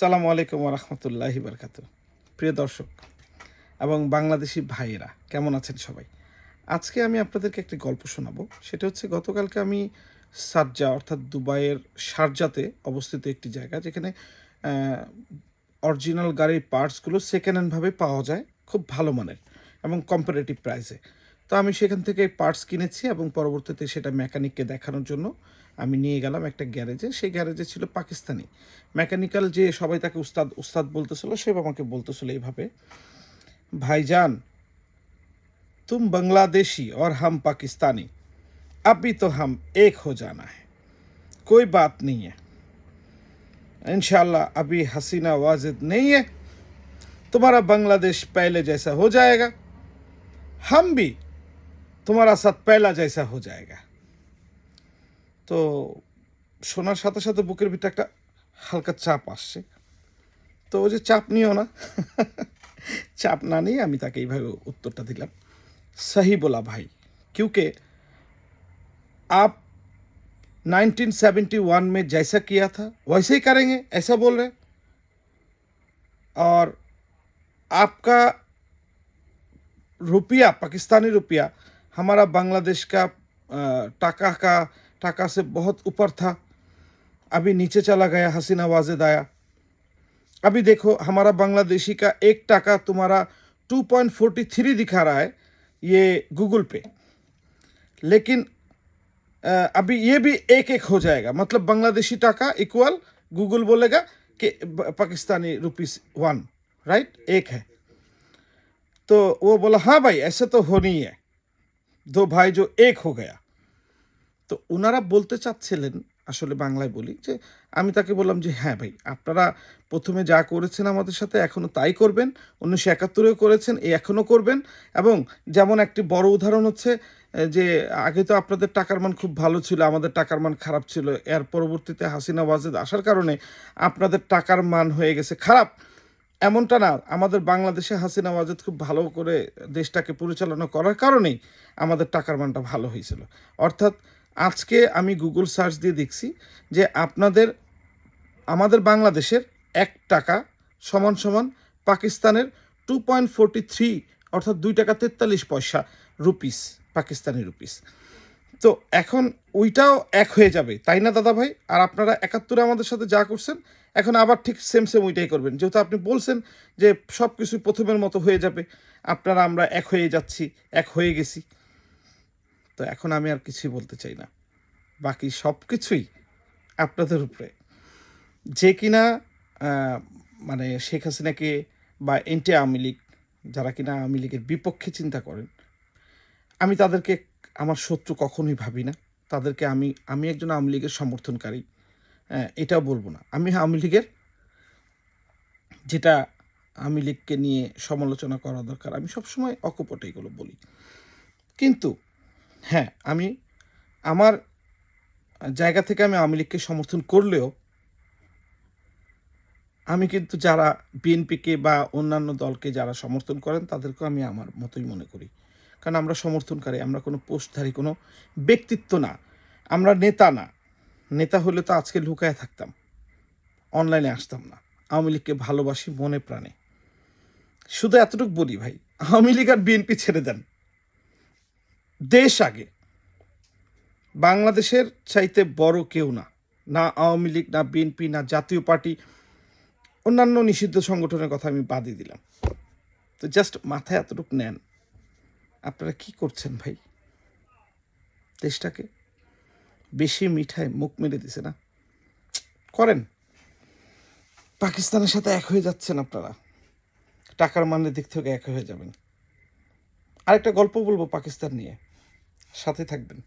সালামু আলাইকুম রহমতুল্লাহি বারকাত প্রিয় দর্শক এবং বাংলাদেশি ভাইয়েরা, কেমন আছেন সবাই? আজকে আমি আপনাদেরকে একটি গল্প শোনাবো। সেটা হচ্ছে গতকালকে আমি সাজ্জা অর্থাৎ দুবাইয়ের শারজাতে অবস্থিত একটি জায়গা যেখানে অরিজিনাল গাড়ির পার্টসগুলো সেকেন্ড হ্যান্ডভাবে পাওয়া যায়, খুব ভালো মানের এবং কম্পারেটিভ প্রাইসে তো আমি সেখান থেকে পার্টস কিনেছি এবং পরবর্তীতে সেটা মেকানিককে দেখানোর জন্য আমি নিয়ে গেলাম একটা গ্যারেজে সেই গ্যারেজে ছিল পাকিস্তানি মেকানিক্যাল যে সবাই তাকে উস্তাদ উস্তাদ বলতেছিল সে আমাকে বলতেছিল এইভাবে ভাইজান तुम बांग्लादेशी और हम पाकिस्तानी अभी तो हम एक हो जाना है कोई बात नहीं है इंशाल्लाह अभी हसीना वाजिद नहीं है तुम्हारा बांग्लादेश पहले जैसा हो जाएगा हम भी तुम्हारा साथ पहला जैसा हो जाएगा তো শোনার সাথে সাথে বুকের ভিতরে একটা হালকা চাপ আসছে তো ওই যে চাপ নিও না চাপ না নিয়ে আমি তাকে এইভাবে উত্তরটা দিলাম सही बोला भाई क्योंकि आप 1971 में जैसा किया था वैसे ही करेंगे ऐसा बोल रहे हैं। और आपका रुपया पाकिस्तानी रुपया हमारा बांग्लादेश का अ, टाका का टाका से बहुत ऊपर था अभी नीचे चला गया हसीना वाजिद आया अभी देखो हमारा बांग्लादेशी का एक टाका तुम्हारा 2.43 दिखा रहा है ये गूगल पे लेकिन अ, अभी ये भी एक एक हो जाएगा मतलब बांग्लादेशी टाका इक्वल गूगल बोलेगा कि ब- पाकिस्तानी रुपीस वन राइट एक है तो वो बोला हाँ भाई ऐसे तो होनी ही দো ভাই জো এক হো গয়া। তো ওনারা বলতে চাচ্ছিলেন, আসলে বাংলায় বলি, যে আমি তাকে বললাম যে হ্যাঁ ভাই, আপনারা প্রথমে যা করেছেন আমাদের সাথে এখনও তাই করবেন, উনিশশো একাত্তরেও করেছেন এই এখনও করবেন। এবং যেমন একটি বড় উদাহরণ হচ্ছে যে আগে তো আপনাদের টাকার মান খুব ভালো ছিল, আমাদের টাকার মান খারাপ ছিল, এর পরবর্তীতে হাসিনা ওয়াজেদ আসার কারণে আপনাদের টাকার মান হয়ে গেছে খারাপ। এমনটা না, আমাদের বাংলাদেশে হাসিনা ওয়াজেদ খুব ভালো করে দেশটাকে পরিচালনা করার কারণেই আমাদের টাকার মানটা ভালো হয়েছিল। অর্থাৎ আজকে আমি গুগল সার্চ দিয়ে দেখছি যে আপনাদের, আমাদের বাংলাদেশের এক টাকা সমান সমান পাকিস্তানের টু পয়েন্ট ফোরটি থ্রি অর্থাৎ দুই টাকা তেতাল্লিশ পয়সা রুপিস পাকিস্তানি রুপিস তো এখন ওইটাও এক হয়ে যাবে, তাই না দাদা ভাই আর আপনারা একাত্তরে আমাদের সাথে যা করছেন, এখন আবার ঠিক সেম সেম ওইটাই করবেন। যেহেতু আপনি বলছেন যে সব কিছু প্রথমের মতো হয়ে যাবে, আপনারা আমরা এক হয়ে যাচ্ছি, এক হয়ে গেছি। তো এখন আমি আর কিছুই বলতে চাই না। বাকি সব কিছুই আপনাদের উপরে। যে কিনা মানে শেখ হাসিনাকে বা এনটি আওয়ামী লীগ, যারা কিনা আওয়ামী লীগের বিপক্ষে চিন্তা করেন, আমি তাদেরকে আমার শত্রু কখনোই ভাবি না। তাদেরকে আমি আমি একজন আওয়ামী লীগের সমর্থনকারী। হ্যাঁ এটাও বলব না। আমি আওয়ামী লীগের যেটা আওয়ামী লীগকে নিয়ে সমালোচনা করা দরকার, আমি সবসময় অকপটে এগুলো বলি। কিন্তু হ্যাঁ আমি আমার জায়গা থেকে আমি আওয়ামী লীগকে সমর্থন করলেও আমি কিন্তু যারা বিএনপিকে বা অন্যান্য দলকে যারা সমর্থন করেন, তাদেরকেও আমি আমার মতোই মনে করি। কারণ আমরা সমর্থনকারী, আমরা কোনো পোস্টধারী, কোনো ব্যক্তিত্ব না। আমরা নেতা না। নেতা হলে তো আজকে লুকায় থাকতাম। অনলাইনে আসতাম না। আওয়ামী লীগকে ভালোবাসি মনে প্রাণে। শুধু এতটুকু বলি ভাই, আওয়ামী লীগ আর বিএনপি ছেড়ে দেন। দেশ আগে। বাংলাদেশের চাইতে বড় কেউ না। না আওয়ামী লীগ, না বিএনপি, না জাতীয় পার্টি, অন্যান্য নিষিদ্ধ সংগঠনের কথা আমি বাদই দিলাম। তো জাস্ট মাথায় এতটুকু নেন। আপনারা কি করছেন ভাই? দেশটাকে বেশি মিঠায় মুখ মেরে দিছে না। করেন। পাকিস্তানের সাথে এক হয়ে যাচ্ছেন আপনারা। টাকার মানের দিক থেকে এক হয়ে যাবেন। আরেকটা গল্প বলব পাকিস্তান নিয়ে। সাথে থাকবেন।